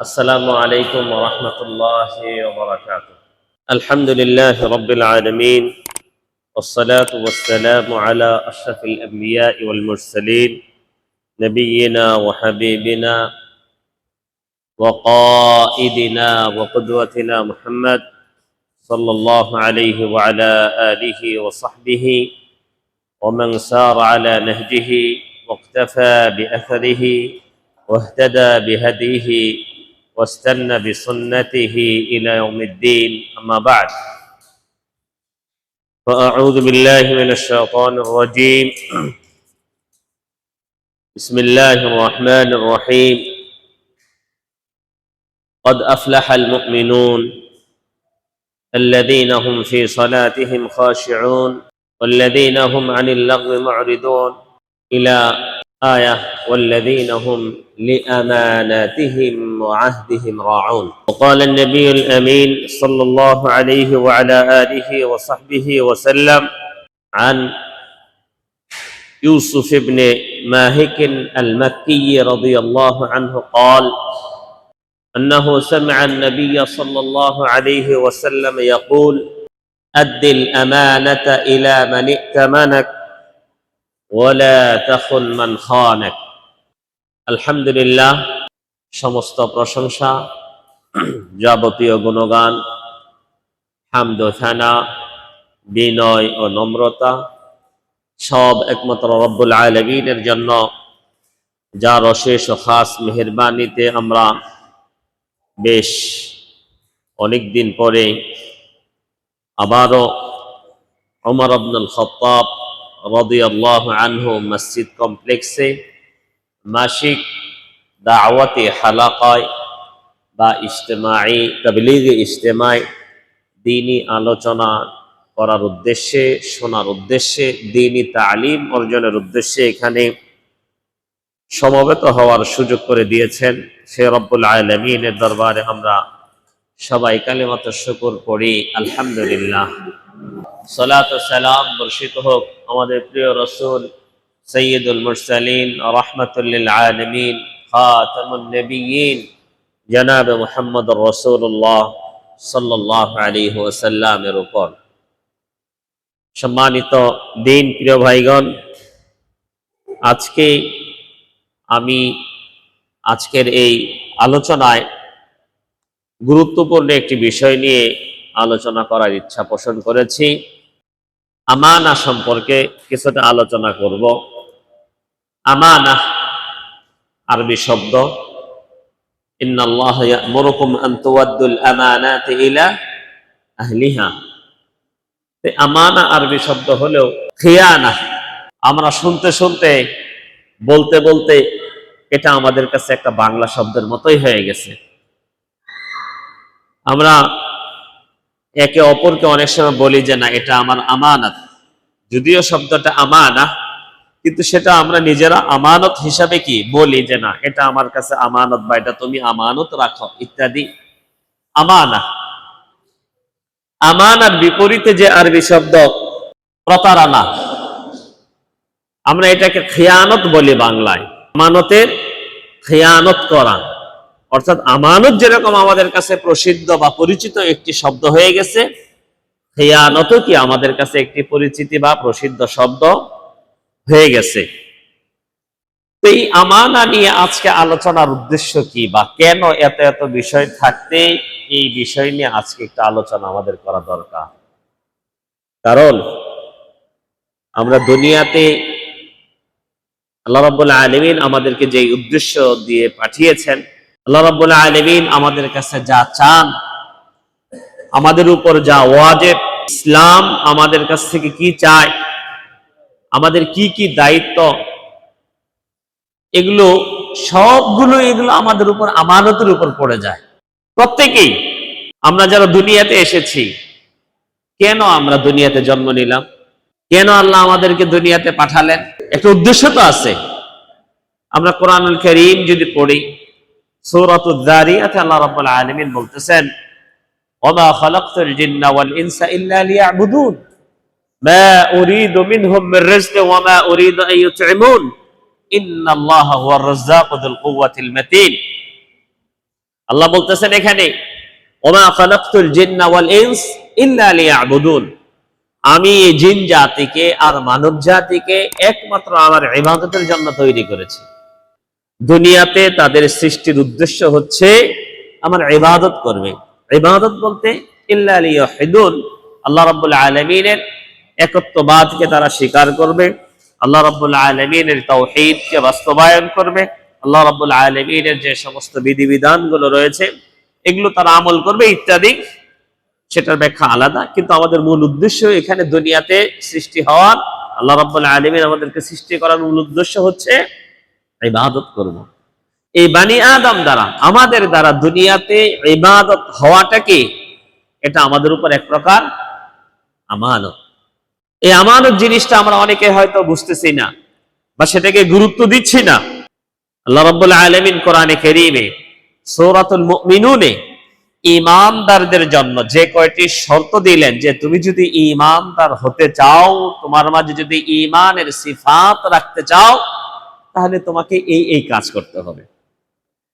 السلام عليكم ورحمة الله وبركاته. الحمد لله رب العالمين والصلاة والسلام على أشرف الأنبياء والمرسلين نبينا وحبيبنا وقائدنا وقدوتنا محمد صلى الله عليه وعلى آله وصحبه ومن سار على نهجه واقتفى بأثره واهتدى بهديه واستنى بسنته إلى يوم الدين. أما بعد فأعوذ بالله من الشيطان الرجيم. بسم الله الرحمن الرحيم. قد أفلح المؤمنون الذين هم في صلاتهم خاشعون والذين هم عن اللغو معرضون إلى آية والذين هم لأماناتهم وعهدهم راعون. وقال النبي الأمين صلى الله عليه وعلى آله وصحبه وسلم عن يوسف بن ماهك المكي رضي الله عنه قال أنه سمع النبي صلى الله عليه وسلم يقول أد الأمانة إلى من ائتمنك আলহামদুলিল্লাহ, সমস্ত প্রশংসা, যাবতীয় গুণগান হামদোথানা বিনয় ও নম্রতা, সব একমাত্র রব্বুল আলমিনের জন্য যার অশেষ ও খাস মেহরবানিতে আমরা বেশ অনেক দিন পরে আবারও অমর আব্দুল খতাব রদিয়াল্লাহ আনহু মসজিদ কমপ্লেক্সে মাসিক দাওয়াতে হালাকায় বা ইজতেমাই, তবলিগ ইজতেমাই দিনই আলোচনা করার উদ্দেশ্যে, শোনার উদ্দেশ্যে দিনই তালিম অর্জনের উদ্দেশ্যে এখানে সমবেত হওয়ার সুযোগ করে দিয়েছেন। সে রব্বুল আলমিনের দরবারে আমরা সবাই কালেমাত শুকুর পড়ি, আলহামদুলিল্লাহ। সালাত সালাম বর্ষিত হোক আমাদের প্রিয় রসুল সৈয়দুল মুরসালিন রহমতুল্লিল আলমিন জনাব মোহাম্মদ রসুল্লাহ সাল্লাহ আলী ওসাল্লামের উপর। সম্মানিত দিন প্রিয় ভাইগণ, আজকে আমি আজকের এই আলোচনায় গুরুত্বপূর্ণ একটি বিষয় নিয়ে আলোচনা করার ইচ্ছা পোষণ করেছি। আমানা সম্পর্কে কিছুটা আলোচনা করব। আমানা আরবি শব্দ। আমানা আরবি শব্দ হলেও খিয়ানা। আমরা শুনতে শুনতে, বলতে বলতে এটা আমাদের কাছে একটা বাংলা শব্দের মতোই হয়ে গেছে। আমরা একে অপরকে অনেক সময় বলি যে, না, এটা আমার আমানত। যদিও শব্দটা আমানা, কিন্তু সেটা আমরা নিজেরা আমানত হিসাবে কি বলি যে, না, এটা আমার কাছে আমানত বা এটা তুমি আমানত রাখো, ইত্যাদি। আমানা। আমানার বিপরীতে যে আরবি শব্দ প্রতারণা, আমরা এটাকে খেয়ানত বলি বাংলায়। আমানতের খেয়ানত করা। অর্থাৎ আমানত যেরকম আমাদের কাছে প্রসিদ্ধ বা পরিচিত একটি শব্দ হয়ে গেছে, খেয়ানত কি আমাদের কাছে একটি পরিচিতি বা প্রসিদ্ধ শব্দ হয়ে গেছে? এই আমানা নিয়ে আজকে আলোচনার উদ্দেশ্য কি বা কেন এত এত বিষয় থাকতে এই বিষয় নিয়ে আজকে একটা আলোচনা আমাদের করা দরকার? কারণ আমরা দুনিয়াতে আল্লাহ রাব্বুল আলমিন আমাদেরকে যে উদ্দেশ্য দিয়ে পাঠিয়েছেন আল্লাহ রাব্বুল আলমিন আমাদের কাছে যা চান, আমাদের উপর যা ওয়াজেব, ইসলাম আমাদের কাছ থেকে কি চায়, আমাদের কি কি দায়িত্ব, এগুলো সবগুলো এগুলো আমাদের উপর, আমানতের উপর পড়ে যায়। প্রত্যেকেই আমরা যারা দুনিয়াতে এসেছি, কেন আমরা দুনিয়াতে জন্ম নিলাম? কেন আল্লাহ আমাদেরকে দুনিয়াতে পাঠালেন? একটা উদ্দেশ্য তো আছে। আমরা কোরআনুল করিম যদি পড়ি সূরাতুদ যারিয়াতে আল্লাহ রাব্বুল আলামিন বলতেছেন, ওমা খালাকতুল জিন্না ওয়াল ইনসা ইল্লা লিয়াবুদুন। মা উরিদু মিনহুম মির রিজকি ওয়া মা উরিদু আন ইউতইমুন ইন্নাল্লাহা হুয়ার রাজ্জাকু যুল কুওয়াতিল মাতিন। আল্লাহ বলতেছেন এখানে, ওমা খালাকতুল জিন্না ওয়াল ইনস ইল্লা লিয়াবুদুন। আমি এই জিন জাতিকে আর মানব জাতিকে একমাত্র আমার ইবাদতের জন্য তৈরি করেছি। দুনিয়াতে তাদের সৃষ্টির উদ্দেশ্য হচ্ছে আমার ইবাদত করবে। ইবাদত বলতে ইল্লা লিয়াহিদুন, আল্লাহ রাব্বুল আলামিনের একত্ববাদকে তারা স্বীকার করবে, আল্লাহ রাব্বুল আলামিনের তাওহীদকে বাস্তবায়ন করবে, আল্লাহ রাব্বুল আলামিনের যে সমস্ত বিধিবিধানগুলো রয়েছে, এগুলো তারা আমল করবে ইত্যাদি। সেটার ব্যাখ্যা আলাদা, কিন্তু আমাদের মূল উদ্দেশ্য এখানে দুনিয়াতে সৃষ্টি হওয়ার, আল্লাহ রাব্বুল আলামিন আমাদেরকে সৃষ্টি করার মূল উদ্দেশ্য হচ্ছে ইবাদত করব। এই বানি আদম দ্বারা, আমাদের দ্বারা দুনিয়াতে ইবাদত হওয়াটা কি? এটা আমাদের উপর এক প্রকার আমানত। এই আমানত জিনিসটা আমরা অনেকে হয়তো বুঝতেছি না বা সেটাকে গুরুত্ব দিচ্ছি না। আল্লাহ রাব্বুল আলামিন কোরআনে কারীমে, সূরাতুল মুমিনুনে ইমানদারদের জন্য যে কয়টি শর্ত দিলেন যে তুমি যদি ইমানদার হতে চাও, তোমার মাঝে যদি ইমানের সিফাত রাখতে চাও তাহলে তোমাকে এই এই কাজ করতে হবে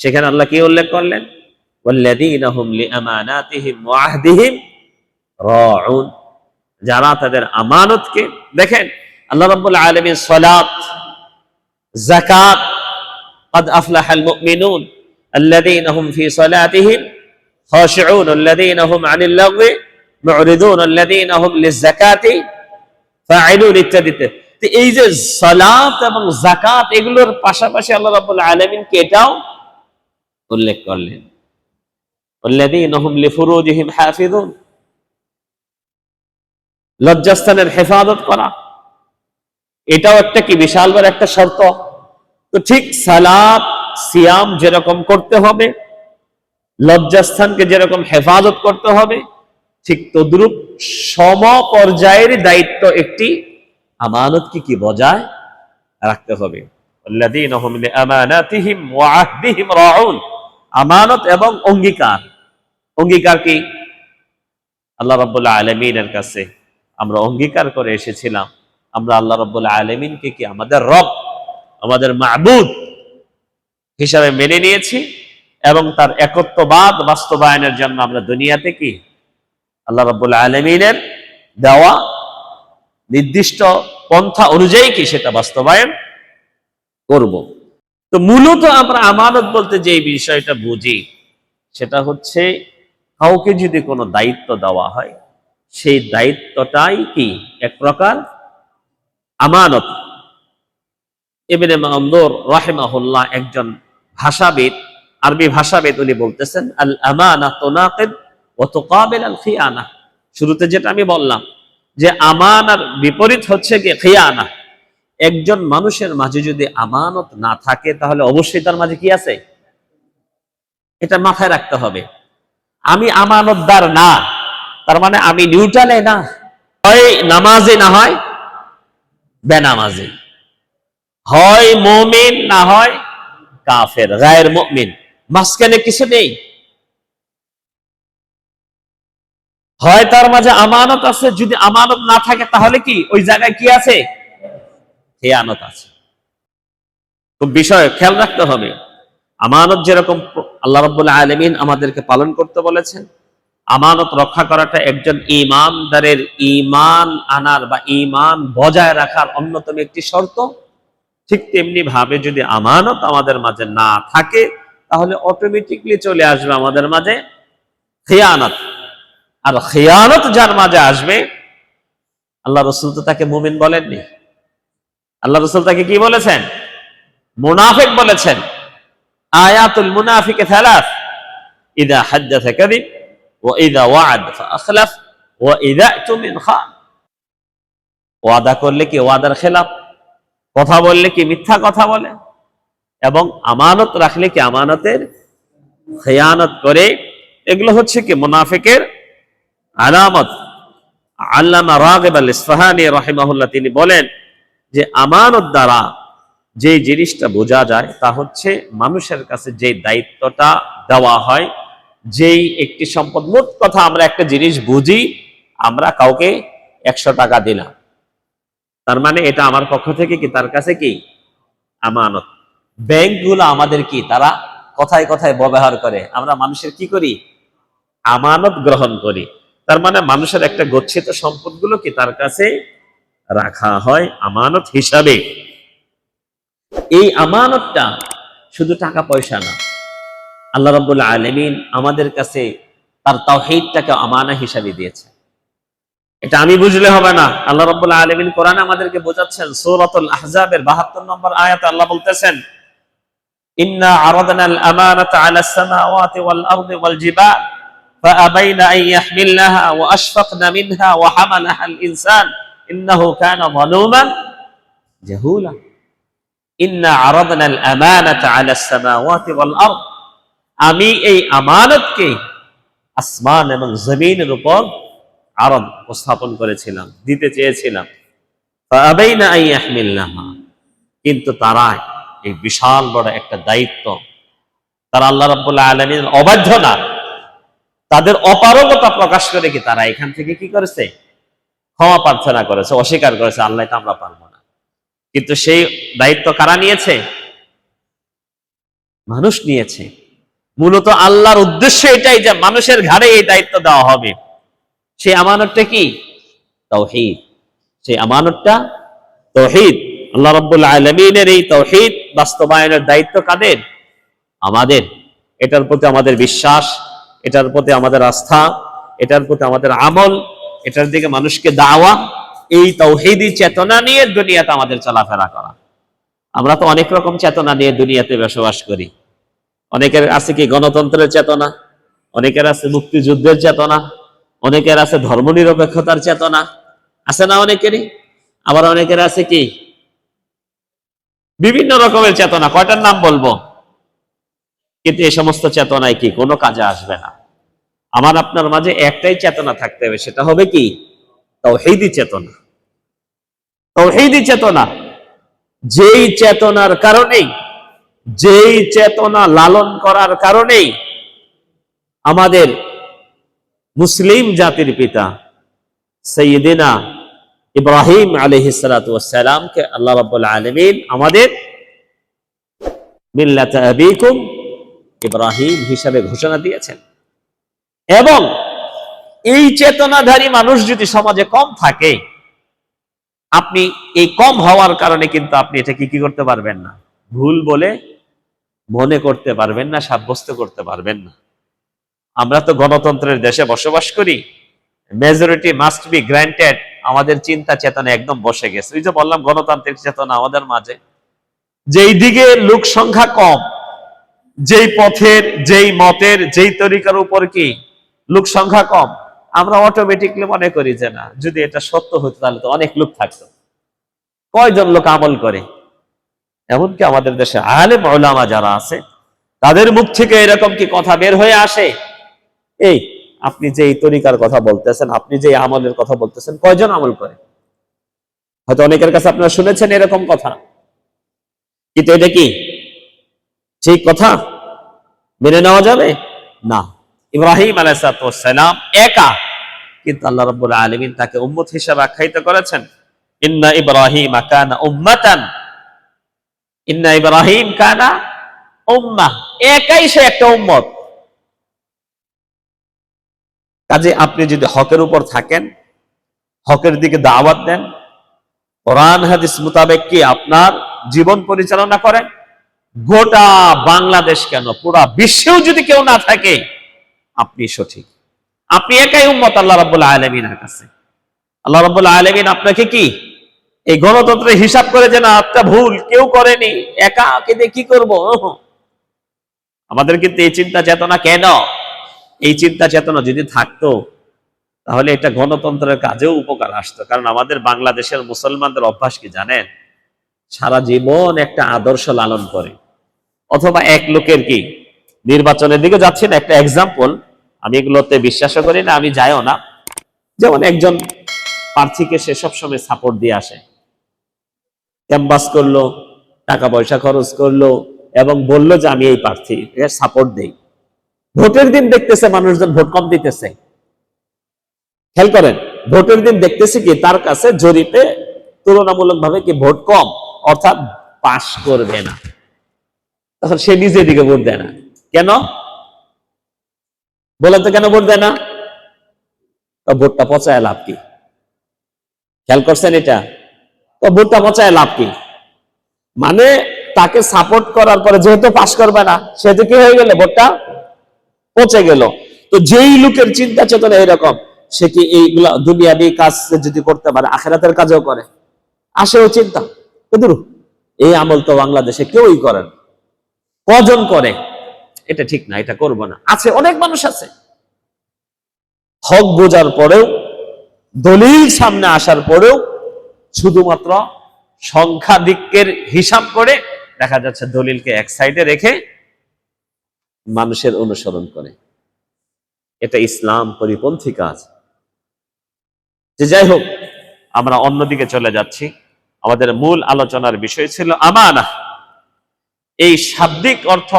সেখানে আল্লাহ কি উল্লেখ করলেন والذين هم لأماناتهم وعهدهم راعون যারা তাদের আমানতকে দেখেন আল্লাহ রাব্বুল আলামিন সালাত যাকাত قد أفلح المؤمنون الذين هم في صلاتهم خاشعون الذين هم عن اللغو معرضون الذين هم للزكاة فاعلون ইত্যাদিতে এই যে সলাপ এবং জাকাত এগুলোর পাশাপাশি আল্লাহ রাবুল আলমিনকে এটাও উল্লেখ করলেন। লজ্জাস্থানের হেফাজত করা। এটাও একটা কি বিশাল বড় একটা শর্ত। তো ঠিক সালাত, সিয়াম যেরকম করতে হবে, লজ্জাস্থানকে যেরকম হেফাজত করতে হবে, ঠিক তদ্রুপ সম পর্যায়ের দায়িত্ব একটি আমানতকে কি বজায় রাখতে হবে? আমানত এবং অঙ্গীকার। অঙ্গীকার কি? আল্লাহ রব্বুল্লাহ আলমিনের কাছে আমরা অঙ্গীকার করে এসেছিলাম। আমরা আল্লাহ রব্বুল্লাহ আলমিনকে কি আমাদের রব আমাদের মাহবুদ হিসাবে মেনে নিয়েছি এবং তার একত্ববাদ বাস্তবায়নের জন্য আমরা দুনিয়াতে কি আল্লাহ রব্বুল্লাহ আলমিনের দেওয়া নির্দিষ্ট পন্থা অনুযায়ী কি সেটা বাস্তবায়ন করব। তো মূলত আমরা আমানত বলতে যে বিষয়টা বুঝি, সেটা হচ্ছে কাউকে যদি কোনো দায়িত্ব দেওয়া হয়, সেই দায়িত্বটাই কি এক প্রকার আমানত। এবেনে মামদুর রাহিমাহুল্লাহ একজন ভাষাবিদ, আরবি ভাষাবিদ, উনি বলতেছেন আল আমানা তোনাকিদ তোকাবিল আল শুরুতে যেটা আমি বললাম যে আমানার বিপরীত হচ্ছে কি খিয়ানা। একজন মানুষের মাঝে যদি আমানত না থাকে, তাহলে অবশ্যই তার মাঝে কি আছে? এটা মাথায় রাখতে হবে। আমি আমানতদার না, তার মানে আমি নিউট্রালে না। হয় নামাজে না হয় বেনামাজে। হয় মমিন না হয় কাফের, গায়ের মমিন। মাঝখানে কিছু নেই। হয় তার মাঝে আমানত আছে, যদি আমানত না থাকে তাহলে কি? ওই জায়গায় কি আছে? খেয়ানত আছে। খুব বিষয়, খেয়াল রাখতে হবে, আমানত যেরকম আল্লাহ রব্বুল আলমিন আমাদেরকে পালন করতে বলেছেন, আমানত রক্ষা করাটা একজন ইমানদারের ইমান আনার বা ইমান বজায় রাখার অন্যতম একটি শর্ত। ঠিক তেমনি ভাবে যদি আমানত আমাদের মাঝে না থাকে, তাহলে অটোমেটিকলি চলে আসবে আমাদের মাঝে খেয়ানত। আর খেয়ানত যার মাঝে আসবে, আল্লাহ রসুল তো তাকে মুমিন বলেননি। আল্লাহ রসুল তাকে কি বলেছেন? মুনাফিক বলেছেন। আয়াতুল মুনাফিকে থালাস ইদা হাজ্জাথা কাযিব ওয়া ইদা ওয়া'দ ফাআখলাফ ওয়া ইদা তুমিন খান ওয়াদা করলে কি ওয়াদার খেলাফ? কথা বললে কি মিথ্যা কথা বলে? এবং আমানত রাখলে কি আমানতের খেয়ানত করে? এগুলো হচ্ছে কি মুনাফিকের আলামত। আল্লামা রাগিব আল ইসফাহানি রাহিমাহুল্লাহ তিনি বলেন যে, আমানত দ্বারা যে জিনিসটা বোঝা যায় তা হচ্ছে মানুষের কাছে যে দায়িত্বটা দেওয়া হয়, যেই একটি সম্পদ, মোট কথা আমরা একটা জিনিস বুঝি, আমরা কাউকে একশো টাকা দিলাম। তার মানে এটা আমার পক্ষ থেকে কি, তার কাছে কি? আমানত। ব্যাংকগুলো আমাদের কি, তারা কথায় কথায় ব্যবহার করে, আমরা মানুষের কি করি? আমানত গ্রহণ করি। তার মানে মানুষের একটা গচ্ছিত সম্পদগুলো কি তার কাছে রাখা হয় আমানত হিসাবে। এই আমানতটা শুধু টাকা পয়সা না, আল্লাহ রাব্বুল আলামিন আমাদের কাছে তার তাওহীদটাকে আমানা হিসাবে দিয়েছে। এটা আমি বুঝলে হবে না। আল্লাহ রাব্বুল আলামিন কোরআন আমাদেরকে বোঝাচ্ছেন, সূরাতুল আহজাবের 72 নম্বর আয়াত আল্লাহ বলতেছেন, ইন্না আরাদনা আল আমানাতা আলা সামাওয়াতি ওয়াল আরদি ওয়াল জিবাল। فأبين أن يحملنها وأشفقن منها وحملها الإنسان إنه كان ظلوما جهولا إنا عرضنا الأمانة على السماوات والأرض আমি এই আমানতকে আসমান এবং জমিনের উপর আরব উপস্থাপন করেছিলাম দিতে চেয়েছিলাম فأبين أن يحملنها কিন্তু তারা এই বিশাল বড় একটা দায়িত্ব তারা আল্লাহ রাব্বুল আলামিনের অবাধ্য না তাদের অপারগতা প্রকাশ করে কি তারা এখান থেকে কি করেছে? ক্ষমা প্রার্থনা করেছে, অস্বীকার করেছে, আল্লাহ তো আমরা পারব না। কিন্তু সেই দায়িত্ব কারা নিয়েছে? মানুষ নিয়েছে। মূলত আল্লাহর উদ্দেশ্য এটাই যে মানুষের ঘাড়ে এই দায়িত্ব দেওয়া হবে। সেই আমানতটা কি? তৌহিদ। সেই আমানতটা তৌহিদ। আল্লাহ রাব্বুল আলামিনের এই তৌহিদ বাস্তবায়নের দায়িত্ব কাদের? আমাদের। এটার প্রতি আমাদের বিশ্বাস। এটার প্রতি আমাদের আস্থা, এটার প্রতি আমাদের আমল, এটার দিকে মানুষকে দাওয়া, এই তৌহিদি চেতনা নিয়ে দুনিয়াতে আমাদের চলাফেরা করা। আমরা তো অনেক রকম চেতনা নিয়ে দুনিয়াতে বসবাস করি। অনেকের আছে কি গণতন্ত্রের চেতনা, অনেকের আছে মুক্তিযুদ্ধের চেতনা, অনেকের আছে ধর্মনিরপেক্ষতার চেতনা, আছে না অনেকেরই? আবার অনেকের আছে কি? বিভিন্ন রকমের চেতনা, কয়টার নাম বলব? কিন্তু এই সমস্ত চেতনায় কি কোনো কাজে আসবে না? আমার আপনার মাঝে একটাই চেতনা থাকতে হবে, সেটা হবে কি? তৌহিদি চেতনা। তৌহিদি চেতনা, যেই চেতনার কারণেই, যেই চেতনা লালন করার কারণেই আমাদের মুসলিম জাতির পিতা সৈয়দিনা ইব্রাহিম আলহিসালামকে আল্লাহ রাব্বুল আলমিন আমাদের মিল্লাত আবিকুম ইব্রাহিম হিসাবে ঘোষণা দিয়েছেন। এবং এই চেতনাধারী মানুষ যদি সমাজে কম থাকে, আপনি এই কম হওয়ার কারণে কিন্তু আপনি এটাকে কি করতে পারবেন না? ভুল বলে মনে করতে পারবেন না, সাব্যস্ত করতে পারবেন না। আমরা তো গণতন্ত্রের দেশে বসবাস করি। মেজরিটি মাস্ট বি গ্রান্টেড আমাদের চিন্তা চেতনা একদম বসে গেছে। ওই যে বললাম, গণতান্ত্রিক চেতনা আমাদের মাঝে। যেই দিকে লোক সংখ্যা কম যেই পথের, যেই মতের, যেই তরিকার উপর কি লোক সংখ্যা কম, আমরা অটোমেটিকলি মনে করি যে না, যদি এটা সত্য হতো তাহলে তো অনেক লোক থাকতো। কয়জন লোক আমল করে? এমনকি আমাদের দেশে আলেম ওলামা যারা আছে, তাদের মুখ থেকে এরকম কি কথা বের হয়ে আসে? এই, আপনি যে এই তরিকার কথা বলতেছেন, আপনি যে আমলের কথা বলতেছেন, কয়জন আমল করে? হয়তো অনেকের কাছে আপনারা শুনেছেন এরকম কথা। কিন্তু এটা কি ঠিক কথা? মেনে নেওয়া যাবে? না। ইব্রাহিম আলাইসালাম একা। কিন্তু আল্লাহ রব্বুল আলমিন তাকে উম্মত হিসাবে আখ্যায়িত করেছেন। ইন্না ইব্রাহিম কানা উম্মাতান। ইন্না ইব্রাহিম কানা উম্মা। একাই সে একটা উম্মত। কাজে আপনি যদি হকের উপর থাকেন, হকের দিকে দাওয়াত দেন, কোরআন হাদিস মোতাবেক কি আপনার জীবন পরিচালনা করেন গোটা বাংলাদেশ কেন? পুরা বিশ্বেও যদি কেউ না থাকে, আপনি সঠিক। আপনি একাই উম্মত আল্লাহ রাব্বুল আলমিনের কাছে। আল্লাহ রাব্বুল আলমিন আপনাকে কি? এই গণতন্ত্রের হিসাব করে যে না একটা ভুল, কেউ করেনি, একা কেঁদে কি করব। আমাদের কিন্তু এই চিন্তা চেতনা কেন? এই চিন্তা চেতনা যদি থাকতো, তাহলে এটা গণতন্ত্রের কাজেও উপকার আসতো। কারণ আমাদের বাংলাদেশের মুসলমানদের অভ্যাস কি জানেন? সারা জীবন একটা আদর্শ লালন করে। অথবা এক লোকের কি? নির্বাচনের দিকে যাচ্ছি না একটা এক্সাম্পল আমি এগুলোতে বিশ্বাসও করি না, আমি যাইও না। যেমন একজন প্রার্থীকে সে সবসময় সাপোর্ট দিয়ে আসে। ক্যাম্পাস করল, টাকা পয়সা খরচ করল এবং বলল যে, আমি এই প্রার্থী সাপোর্ট দেই। ভোটের দিন দেখতেছে মানুষজন ভোট কম দিতেছে। খেয়াল করেন, ভোটের দিন দেখতেছি কি, তার কাছে জরিপে তুলনামূলক ভাবে কি ভোট কম, অর্থাৎ পাশ করবে না। তখন সে নিজের দিকে ভোট দেয় না। কেন? বলেন তো কেন ভোট দেয় না? তো ভোটটা পচায় লাভ কি? খেয়াল করছেন এটা? তো ভোটটা পচায় লাভ কি? মানে তাকে সাপোর্ট করার পরে যেহেতু পাশ করবে না সেহেতু কি হয়ে গেল? ভোটটা পচে গেল। তো যেই লোকের চিন্তা চেতনা এরকম, সে কি এইগুলা দুনিয়াবি কাজ যদি করতে পারে, আখেরাতের কাজও করে? আসেও চিন্তা। এই আমল তো বাংলাদেশে কেউই করেন কজন করে। এটা ঠিক না, এটা করব না। আছে, অনেক মানুষ আছে। হক বোঝার পরেও, দলিল সামনে আসার পরেও শুধুমাত্র সংখ্যা দিকের হিসাব করে দেখা যাচ্ছে দলিলকে এক সাইডে রেখে মানুষের অনুসরণ করে। এটা ইসলাম পরিপন্থী কাজ। যে যাই হোক, আমরা অন্যদিকে চলে যাচ্ছি। আমাদের মূল আলোচনার বিষয় ছিল আমানা এই শাব্দিক অর্থ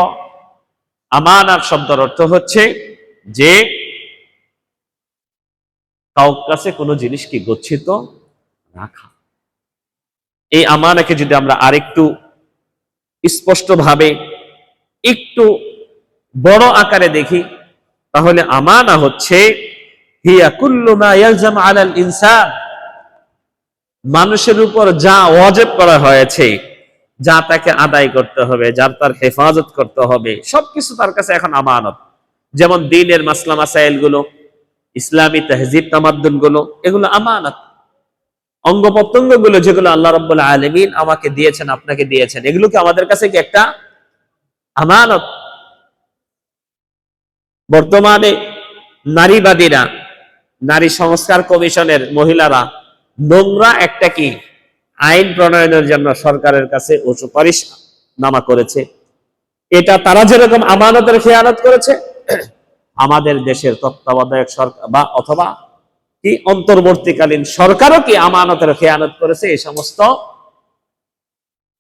আমানার শব্দের অর্থ হচ্ছে যে কাউ কাছে কোনো জিনিসকে গচ্ছিত রাখা এই আমানাকে যদি আমরা আরেকটু স্পষ্টভাবে একটু বড় আকারে দেখি, তাহলে আমানা হচ্ছে মানুষের উপর যা ওয়াজিব করা হয়েছে যা তাকে আদায় করতে হবে যার তার হেফাজত করতে হবে, সবকিছু তার কাছে এখন আমানত। যেমন দিনের মাসলা মাসাইলগুলো ইসলামী তহজিব তামাদ্দুনগুলো এগুলো আমানত। অঙ্গ প্রত্যঙ্গগুলো যেগুলো আল্লাহ রব্বুল আলমিন আমাকে দিয়েছেন, আপনাকে দিয়েছেন, এগুলো কি আমাদের কাছে কি একটা আমানত? বর্তমানে নারীবাদীরা, নারী সংস্কার কমিশনের মহিলারা, নোংরা একটা কি? আইন প্রণয়নের জন্য সরকারের কাছে ও সুপারিশ নামা করেছে। এটা তারা যেরকম আমানতের খেয়ানত করেছে, আমাদের দেশের তত্ত্বাবধায়ক সরকার বা অথবা কি অন্তর্বর্তীকালীন সরকারও কি আমানতের খেয়ানত করেছে, এই সমস্ত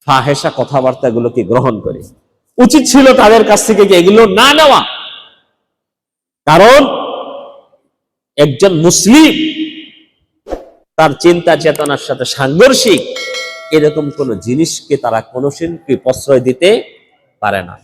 ফাহেসা কথাবার্তাগুলো কি গ্রহণ করে? উচিত ছিল তাদের কাছ থেকে এগুলো না নেওয়া। কারণ একজন মুসলিম তার চিন্তা চেতনার সাথে সাংঘর্ষিক, এরকম কোন জিনিসকে তারা কোনো শিল্পী প্রশ্রয় দিতে পারে না।